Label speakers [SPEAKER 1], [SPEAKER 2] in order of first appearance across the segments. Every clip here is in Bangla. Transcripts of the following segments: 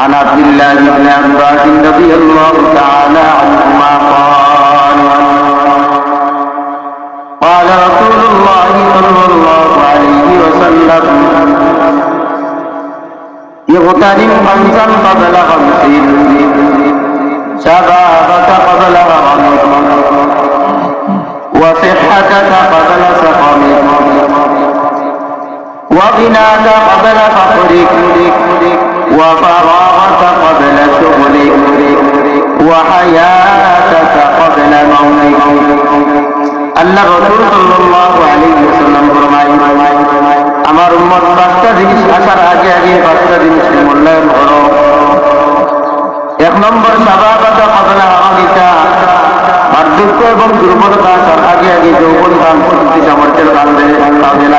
[SPEAKER 1] عن عبد الله بن عباس رضي الله تعالى عنهما قال قال رسول الله صلى الله عليه وسلم اغتنم خمسا قبل خمس شبابك قبل هرمك وصحتك قبل سقمك وغناك قبل فقرك. وفراغك قبل شغلك وحياتك قبل موتك আল্লাহ রসুল সাল্লাল্লাহু আলাইহি ওয়াসাল্লাম ফরমায় আমার উম্মত পাঁচটা জিনিস আসার আগে আগে পাঁচটা জিনিসের মূল্যায়ন করো এক নম্বর সাবাবাতা কবলা হামিকা বার্ধক্য এবং দুর্বলতা আসার আগে আগে যৌবন কাল শক্তি সামর্থ্যের কালে কাজে লাগাও শক্তি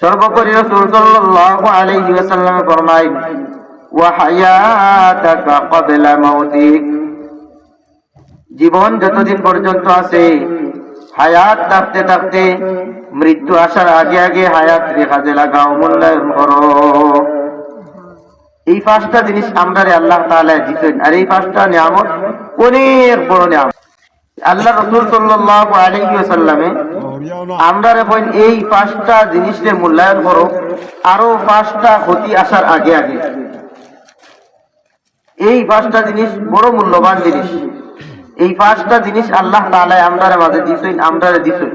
[SPEAKER 1] সর্বোপরি রাসূল সাল্লাল্লাহু আলাইহি ওয়াসাল্লাম ফরমায়, ওয়া হায়াতাকা ক্বাবলা মাউতিক। জীবন যতদিন পর্যন্ত আছে, হায়াত থাকতে থাকতে মৃত্যু আসার আগে আগে হায়াত কাজে লাগাও মূল্যায়ন করো। এই পাঁচটা জিনিস আমরা আল্লাহ তাআলা দিতেন আর এই পাঁচটা নিয়ামত অনেক বড় নিয়ামত। আল্লাহ রসুল সাল্লাল্লাহু আলাইহি ওয়াসাল্লামে আমরা এখন এই পাঁচটা জিনিসকে মূল্যায়ন করো। আরও পাঁচটা ক্ষতি আসার আগে আগে। এই পাঁচটা জিনিস বড় মূল্যবান জিনিস। এই পাঁচটা জিনিস আল্লাহ তাআলা আমরা মাঝে দিছেন আমরা দিছেন।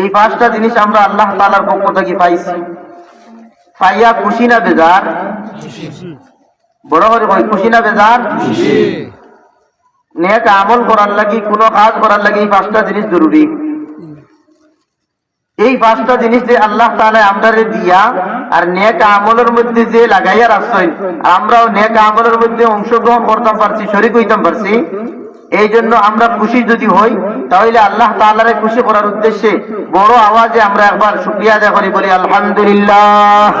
[SPEAKER 1] এই পাঁচটা জিনিস আমরা আল্লাহ তালার পক্ষ থেকে পাইছি। পাইয়া খুশি না বেজার? বড় করে খুশি না বেজার? নেক আমল করার লাগি কাজ করার এই পাঁচটা জিনিস জরুরি। এই পাঁচটা জিনিস যে আল্লাহ আমরারে দিয়া আর নেক আমলের মধ্যে যে লাগাইয়া আমরাও নেক আমলের মধ্যে অংশগ্রহণ পারছি হইতাম পারছি, এই জন্য আমরা খুশি যদি হই, তাহলে আল্লাহ তাআলারে খুশি করার উদ্দেশ্যে বড় আওয়াজে আমরা একবার শুকরিয়া আদায় করি, বলি আলহামদুলিল্লাহ।